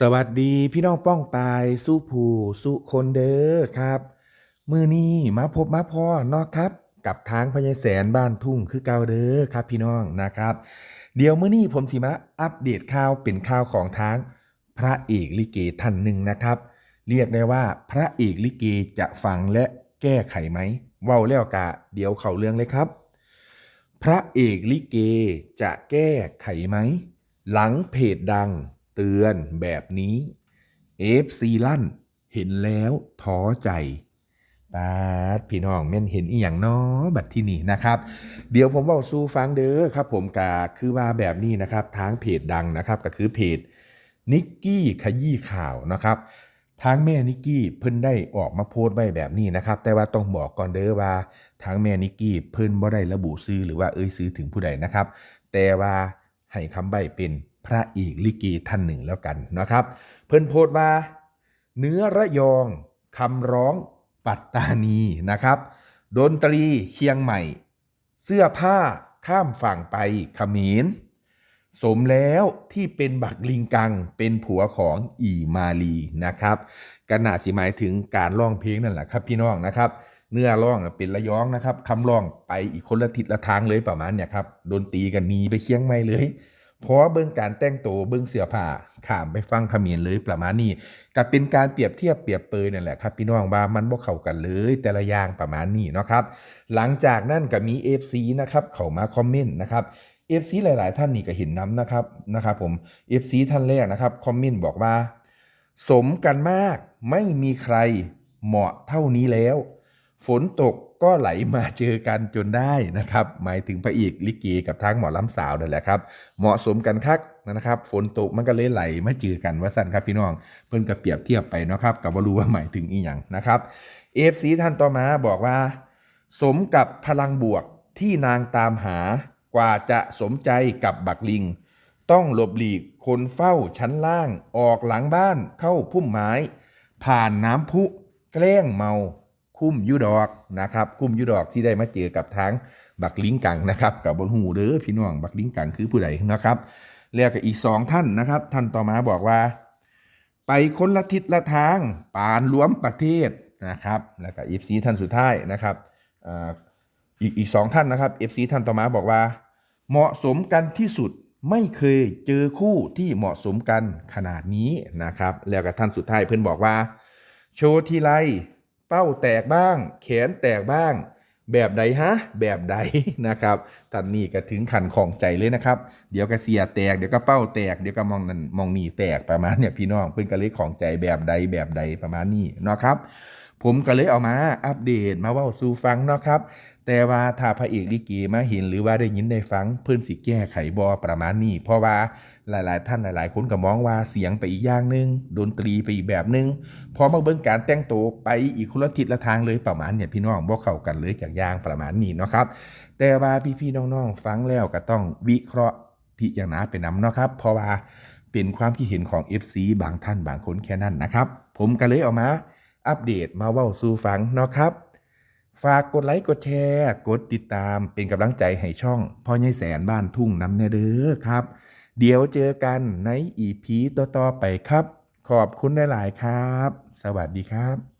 สวัสดีพี่น้องป้องปายสู้ผู้สู้คนเด้อครับ มือนี้มาพบมาพ่อนอกครับ กับทางพญายแสนบ้านทุ่งคือเก่าเด้อครับพี่น้องนะครับ เดี๋ยวมือนี้ผมสิมาอัปเดตข่าวเป็นข่าวของทางพระเอกลิเกท่านหนึ่งนะครับ เรียกได้ว่าพระเอกลิเกจะฟังและแก้ไขไหมเว้าแล้วกะเดี๋ยวเข้าเรื่องเลยครับ พระเอกลิเกจะแก้ไขไหม หลังเพจดัง เตือนแบบนี้เอฟซีลั่น เห็นแล้วท้อใจปาดพี่น้องแม่นเห็นอีหยังเนาะบัดที่นี่นะครับ เดี๋ยวผมบอกสู้ฟังเด้อครับ ผมกาคือว่าแบบนี้นะครับทางเพจดังนะครับ ก็คือเพจนิกกี้ขยี้ข่าวนะครับทางแม่นิกกี้เพิ่นได้ออกมาโพสต์ไว้แบบนี้นะครับ แต่ว่าต้องบอกก่อนเด้อว่าทางแม่นิกกี้เพิ่นบ่ได้ระบุซื้อหรือว่าเอ่ยซื้อถึงผู้ใดนะครับ แต่ว่าให้คำใบเป็น พระเอกลิเกท่านหนึ่งแล้วกันนะครับ เพิ่นโพสต์ว่า เนื้อระยองคำร้องปัตตานีนะครับ ดนตรีเชียงใหม่ เสื้อผ้าข้ามฝั่งไปขมรสมแล้วที่เป็นบักลิงกังเป็นผัวของอีมาลีนะครับกันนาสิหมายถึงการร้องเพลงนั่นแหละครับพี่น้องนะครับ เนื้อร้องเป็นระยองนะครับคำร้องไปอีกคนละทิศละทางเลยประมาณเนี่ยครับดนตรีกันนีไปเชียงใหม่เลย เพราะเบื้องการแต่งตัวเบื้องเสื้อผ้าขามไปฟังขมรเลยประมาณนี้ก็เป็นการเปรียบเทียบเปรียบเปยนั่นแหละครับพี่น้องว่ามันบ่เข้ากันเลยแต่ละอย่างประมาณนี้เนาะครับหลังจากนั้นก็มี FC นะครับเข้ามาคอมเมนต์นะครับ FC หลาย ๆ ท่านนี่ก็เห็นน้ำนะครับนะครับผม FC ท่านแรกนะครับคอมเมนต์บอกว่า สมกันมากไม่มีใครเหมาะเท่านี้แล้ว ฝนตก ก็ไหลมาเจอกันจนได้นะครับ หมายถึงพระเอกลิเกกับทางหมอลำสาวนั่นแหละครับ เหมาะสมกันคักนะครับ ฝนตกมันก็เลยไหลมาเจอกันว่าสั้นครับพี่น้อง เพิ่นก็เปรียบเทียบไปนะครับกับว่ารู้ว่าหมายถึงอีหยังนะครับ FC ท่านต่อมาบอกว่า สมกับพลังบวกที่นางตามหากว่าจะสมใจกับบักลิง ต้องหลบหลีกคนเฝ้าชั้นล่างออกหลังบ้านเข้าพุ่มไม้ ผ่านน้ำพุ แกล้งเมา คุ้มยุดอกนะครับคุ้มยุดอกที่ได้มาเจอกับทางบักลิงกังนะครับกับบนหูเด้อพี่น้องบักลิงกังคือผู้ใดนะครับแล้วก็อีกสองท่านนะครับ ท่านต่อมาบอกว่า ไปคนละทิศละทางปานรวมประเทศนะครับ แล้วก็อีซีท่านสุดท้ายนะครับอีกอีกสองท่านนะครับเอฟซีท่านต่อมาบอกว่า เหมาะสมกันที่สุดไม่เคยเจอคู่ที่เหมาะสมกันขนาดนี้นะครับ แล้วก็ท่านสุดท้ายเพื่อนบอกว่า โชว์ทีไร ป้าแตกบ้าง แขนแตกบ้าง แบบใดฮะ แบบใดนะครับท่านนี่ก็ถึงขันของใจเลยนะครับ เดี๋ยวก็เสียแตก เดี๋ยวก็เป้าแตก เดี๋ยวก็มองนั่นมองนี่แตกประมาณเนี่ยพี่น้องเพิ่นก็เลยของใจแบบใดแบบใดประมาณนี้นะครับ ผมก็เลยเอามาอัปเดตมาว่าสู่ฟังเนาะครับ แต่ว่าถ้าพระเอกลิเกมาเห็นหรือว่าได้ยินได้ฟัง เพิ่อนสิแก้ไขบอประมาณนี้ เพราะว่าหลาย ๆ ท่านหลาย ๆ คนก็มองว่าเสียงไปอีกอย่างหนึ่งดนตรีไปอีกแบบหนึ่งพอมาเบิ่งการแต่งตัวไปอีกคนละทิศละทางเลยประมาณเนี่ยพี่น้องบ่เข้ากันเลยจากย่างประมาณนี้เนาะครับ แต่ว่าพี่ๆน้องๆฟังแล้วก็ต้องวิเคราะห์พิจารณาไปนำเนาะครับ เพราะว่าเป็นความคิดเห็นของ FC บางท่านบางคนแค่นั้นนะครับ ผมก็เลยเอามา อัปเดตมาเว้าสู่ฟังเนาะครับ ฝากกดไลค์กดแชร์ กดติดตามเป็นกำลังใจให้ช่องพ่อใหญ่แสนบ้านทุ่งน้ำเนเด้อครับ เดี๋ยวเจอกันในอีพีต่อๆไปครับ ขอบคุณหลายๆครับ สวัสดีครับ